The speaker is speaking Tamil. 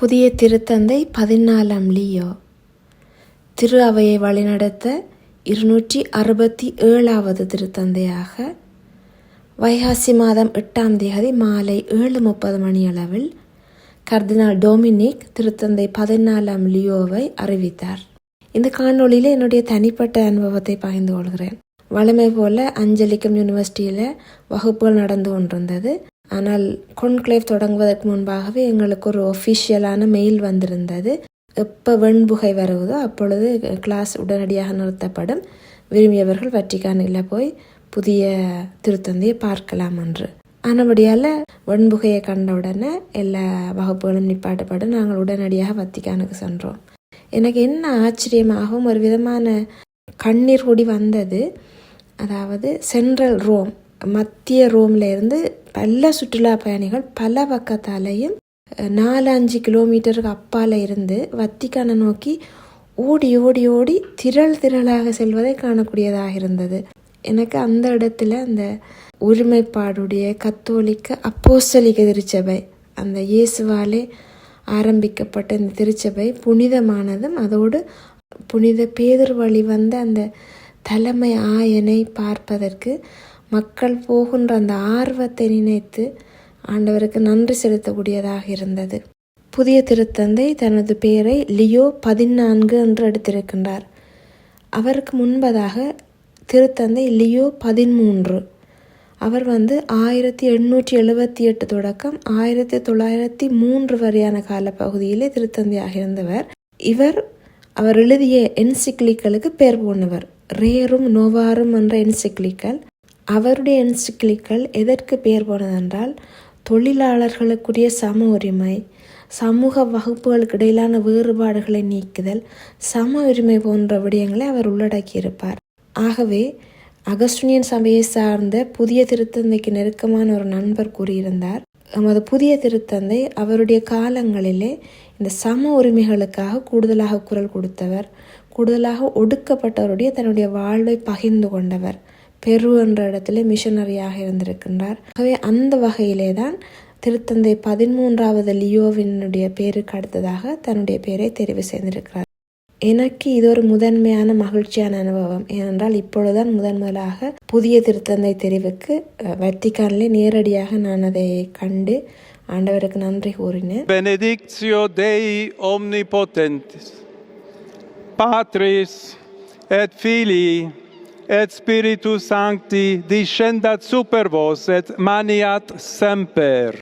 புதிய திருத்தந்தை பதினாலாம் லியோ. திரு அவையை வழிநடத்த இருநூற்றி அறுபத்தி ஏழாவது திருத்தந்தையாக. வைகாசி மாதம் எட்டாம் தேதி மாலை ஏழு முப்பது மணியளவில் கர்தினால் டொமினிக் திருத்தந்தை பதினாலாம் லியோவை அறிவித்தார். இந்த காணொளியில் என்னுடைய தனிப்பட்ட அனுபவத்தை பகிர்ந்து கொள்கிறேன். வளமை போல அஞ்சலிக்கம் யூனிவர்சிட்டியில் வகுப்புகள் நடந்து கொண்டிருந்தது. ஆனால் கொன்க்ளேவ் தொடங்குவதற்கு முன்பாகவே எங்களுக்கு ஒரு ஒஃபிஷியலான மெயில் வந்திருந்தது. எப்போ வெண்புகை வருவதோ அப்பொழுது கிளாஸ் உடனடியாக நிறுத்தப்படும். விரும்பியவர்கள் வட்டிக்கானில் போய் புதிய திருத்தந்தையை பார்க்கலாம் என்று. ஆனபடியால் வெண்புகையை கண்ட உடனே எல்லா வகுப்புகளும் நிப்பாட்டப்படும் நாங்கள் உடனடியாக வத்திக்கானுக்கு சென்றோம். எனக்கு என்ன ஆச்சரியமாகவும் ஒரு விதமான கண்ணீர் கூடி வந்தது. அதாவது சென்ட்ரல் ரோம் மத்திய ரோம்ல இருந்து பல சுற்றுலா பயணிகள் பல பக்கத்தாலையும் நாலஞ்சு கிலோமீட்டருக்கு அப்பால இருந்து வத்திக்கானை நோக்கி ஓடி ஓடி ஓடி திரள் திரளாக செல்வதை காணக்கூடியதாக இருந்தது. எனக்கு அந்த இடத்துல அந்த ஒருமைப்பாடுடைய கத்தோலிக்க அப்போசலிக திருச்சபை அந்த இயேசுவாலே ஆரம்பிக்கப்பட்ட இந்த திருச்சபை புனிதமானதும் அதோடு புனித பேதர் வழி வந்த அந்த தலைமை ஆயனை பார்ப்பதற்கு மக்கள் போகின்ற அந்த ஆர்வத்தை நினைத்து ஆண்டவருக்கு நன்றி செலுத்தக்கூடியதாக இருந்தது. புதிய திருத்தந்தை தனது பெயரை லியோ பதினான்கு என்று எடுத்திருக்கின்றார். அவருக்கு முன்பதாக திருத்தந்தை லியோ பதிமூன்று. அவர் வந்து ஆயிரத்தி எண்ணூற்றி எழுபத்தி எட்டு தொடக்கம் ஆயிரத்தி தொள்ளாயிரத்தி மூன்று வரையான காலப்பகுதியிலே திருத்தந்தையாக இருந்தவர். இவர் அவர் எழுதிய என்சிக்லிக்களுக்கு பெயர் போனவர். ரேரும் நோவாரும் என்ற என்சிக்லிக்கல் அவருடைய என்சிக்லிக்கல் எதற்கு பெயர் போனதென்றால் தொழிலாளர்களுக்குரிய சம உரிமை சமூக வகுப்புகளுக்கு இடையிலான வேறுபாடுகளை நீக்குதல் சம உரிமை போன்ற விடயங்களை அவர் உள்ளடக்கியிருப்பார். ஆகவே அகஸ்டினியன் சபையை சார்ந்த புதிய திருத்தந்தைக்கு நெருக்கமான ஒரு நண்பர் கூறியிருந்தார். நமது புதிய திருத்தந்தை அவருடைய காலங்களிலே இந்த சம உரிமைகளுக்காக கூடுதலாக குரல் கொடுத்தவர் கூடுதலாக ஒடுக்கப்பட்டவருடைய தன்னுடைய வாழ்வை பகிர்ந்து கொண்டவர். பெரு என்ற இடத்துல மிஷனரியாக இருந்திருக்கின்றார். ஆகவே அந்த வகையிலே தான் திருத்தந்தை பதிமூன்றாவது லியோவினுடைய பேருக்கு அடுத்ததாக தன்னுடைய பெயரை தெரிவு செய்திருக்கிறார். எனக்கு இது ஒரு முதன்மையான மகிழ்ச்சியான அனுபவம். ஏனென்றால் இப்பொழுதுதான் முதன் முதலாக புதிய திருத்தந்தை தெரிவுக்கு வத்திக்கானிலே நேரடியாக நான் அதை கண்டு ஆண்டவருக்கு நன்றி கூறினேன். Benedictio Dei omnipotentis, Patris et Filii et Spiritus Sancti, discendat super vos et maniat semper.